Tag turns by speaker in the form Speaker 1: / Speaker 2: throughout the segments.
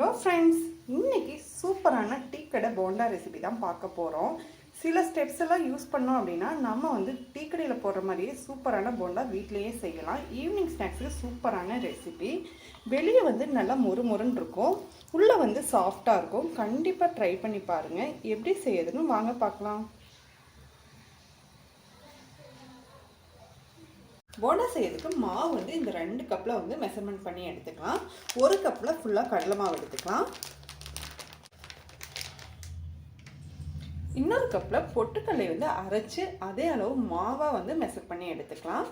Speaker 1: Hello friends இன்றைக்கி சூப்பரான tea கடை போண்டா ரெசிபி தான் பார்க்க போகிறோம் சில ஸ்டெப்ஸ் எல்லாம் யூஸ் பண்ணோம் அப்படின்னா நம்ம வந்து டீ கடையில் போடுற மாதிரியே சூப்பரான போண்டா வீட்லேயே செய்யலாம். ஈவினிங் ஸ்நாக்ஸுக்கு சூப்பரான ரெசிபி வெளியே வந்து நல்லா மொறு மொறுன்னு இருக்கும். உள்ளே வந்து சாஃப்டாக இருக்கும். கண்டிப்பாக ட்ரை பண்ணி பாருங்கள் எப்படி செய்யறதுன்னு வாங்க பார்க்கலாம். போண்டா செய்யறதுக்கு மாவு வந்து இந்த ரெண்டு கப்பில் வந்து மெஷர்மெண்ட் பண்ணி எடுத்துக்கலாம். ஒரு கப்பில் ஃபுல்லாக கடலை மாவு எடுத்துக்கலாம். இன்னொரு கப்பில் பொட்டுக்கல்லை வந்து அரைச்சி அதே அளவு மாவாக வந்து மெசர் பண்ணி எடுத்துக்கலாம்.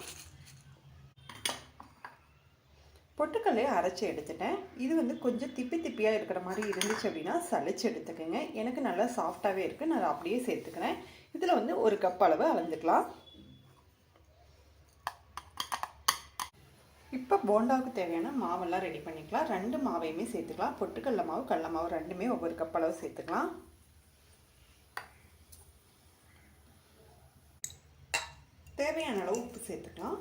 Speaker 1: பொட்டுக்கல்லையை அரைச்சி எடுத்துட்டேன். இது வந்து கொஞ்சம் திப்பி திப்பியாக இருக்கிற மாதிரி இருந்துச்சு அப்படின்னா சளிச்சு எடுத்துக்கோங்க. எனக்கு நல்லா சாஃப்டாகவே இருக்குது நான் அப்படியே சேர்த்துக்கிறேன். இதில் வந்து ஒரு கப் அளவு அளந்துக்கலாம். இப்போ போண்டாவுக்கு தேவையான மாவெல்லாம் ரெடி பண்ணிக்கலாம். ரெண்டு மாவையுமே சேர்த்துக்கலாம். பொட்டுக்கடல மாவு கடல மாவு ரெண்டுமே ஒவ்வொரு கப் அளவு சேர்த்துக்கலாம். தேவையான அளவு உப்பு சேர்த்துக்கலாம்.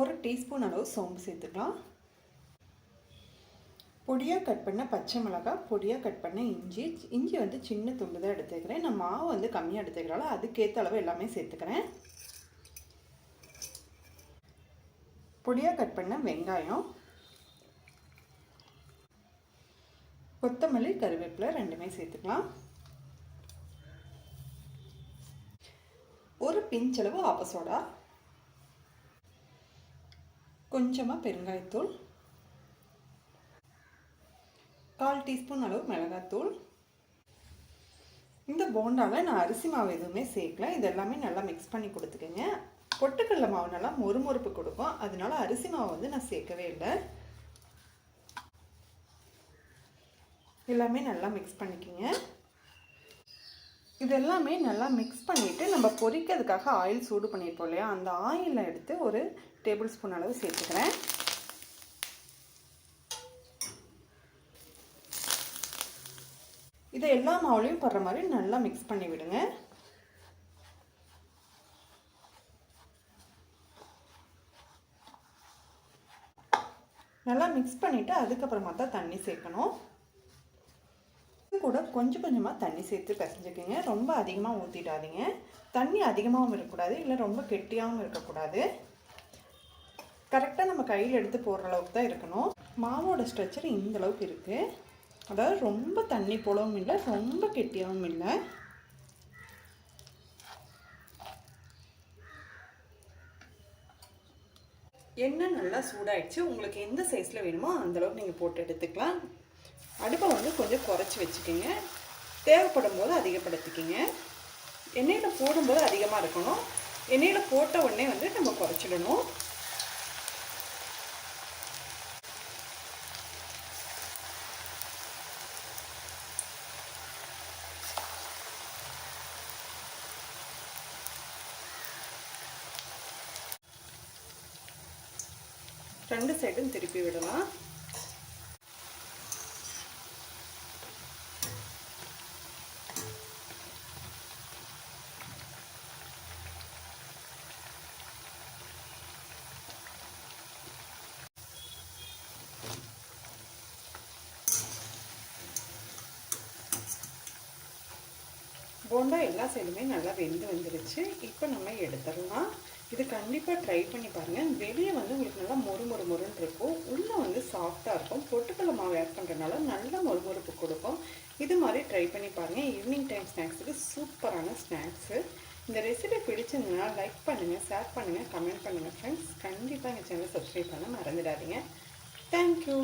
Speaker 1: ஒரு டீஸ்பூன் அளவு சோம்பு சேர்த்துக்கலாம். பொடியாக கட் பண்ண பச்சை மிளகாய் பொடியாக கட் பண்ண இஞ்சி. இஞ்சி வந்து சின்ன துண்டு தான் எடுத்துக்கிறேன். நான் மாவு வந்து கம்மியாக எடுத்துக்கிறால அதுக்கேற்ற அளவு எல்லாமே சேர்த்துக்கிறேன். பொடியாக கட் பண்ண வெங்காயம். கொத்தமல்லி கருவேப்பிலை ரெண்டுமே சேர்த்துக்கலாம். ஒரு பிஞ்சளவு ஆப்பசோடா கொஞ்சமாக பெருங்காயத்தூள். கால் டீஸ்பூன் அளவு மிளகாத்தூள். இந்த போண்டாவில் நான் அரிசி மாவு எதுவுமே சேர்க்கல. இது எல்லாமே நல்லா மிக்ஸ் பண்ணி கொடுத்துக்கோங்க. பொட்டுக்கடல மாவு நல்லா மொறுமொறுப்பு கொடுக்கும். அதனால அரிசி மாவு வந்து நான் சேர்க்கவே இல்லை. எல்லாமே நல்லா மிக்ஸ் பண்ணிக்கோங்க. இது எல்லாமே நல்லா மிக்ஸ் பண்ணிவிட்டு நம்ம பொரிக்கிறதுக்காக ஆயில் சூடு பண்ணியிருப்போம் இல்லையா? அந்த ஆயிலில் எடுத்து ஒரு டேபிள் ஸ்பூன் அளவு சேர்த்துக்கிறேன். இதை எல்லா மாவுலையும் படுற மாதிரி நல்லா மிக்ஸ் பண்ணி விடுங்க. நல்லா மிக்ஸ் பண்ணிவிட்டு அதுக்கப்புறமா தான் தண்ணி சேர்க்கணும். கூட கொஞ்சம் கொஞ்சமாக தண்ணி சேர்த்து பிசைஞ்சுக்கோங்க. ரொம்ப அதிகமாக ஊற்றிடாதீங்க தண்ணி அதிகமாகவும் இருக்கக்கூடாது இல்லை ரொம்ப கெட்டியாகவும் இருக்கக்கூடாது. கரெக்டாக நம்ம கையில் எடுத்து போடுற அளவுக்கு தான் இருக்கணும். மாவோட ஸ்ட்ரக்சர் இந்தளவுக்கு இருக்குது அதாவது ரொம்ப தண்ணி போலவும் இல்லை ரொம்ப கெட்டியாகவும் இல்லை. எண்ணெய் நல்லா சூடாயிடுச்சு. உங்களுக்கு எந்த சைஸில் வேணுமோ அந்தளவுக்கு நீங்கள் போட்டு எடுத்துக்கலாம். அடுப்பை வந்து கொஞ்சம் குறைச்சி வச்சுக்கோங்க. தேவைப்படும் போது அதிகப்படுத்திக்கிங்க. எண்ணெயில் போடும்போது அதிகமாக இருக்கணும். எண்ணெயில் போட்ட உடனே வந்து நம்ம குறைச்சிடணும். ரெண்டு சைடும் திருப்பி விடலாம். போண்டா எல்லா சைடுமே நல்லா வெந்து வந்துருச்சு. இப்போ நம்ம எடுத்துடலாம். இது கண்டிப்பாக ட்ரை பண்ணி பாருங்கள் வெளியே வந்து உங்களுக்கு நல்லா மொறு மொறு மொறுன்னு இருக்கும். உள்ளே வந்து சாஃப்டாக இருக்கும். பொட்டுக்கடலை மாவு ஆட் பண்ணுறதுனால நல்ல மொறுமொறுப்பு கொடுக்கும். இது மாதிரி ட்ரை பண்ணி பாருங்கள் ஈவினிங் டைம் ஸ்நாக்ஸுக்கு சூப்பரான ஸ்நாக்ஸு இந்த ரெசிபி பிடிச்சிருந்ததுன்னா லைக் பண்ணுங்கள் ஷேர் பண்ணுங்கள் கமெண்ட் பண்ணுங்கள் ஃப்ரெண்ட்ஸ் கண்டிப்பாக எங்கள் சேனலை சப்ஸ்கிரைப் பண்ண மறந்துடாதீங்க. தேங்க்யூ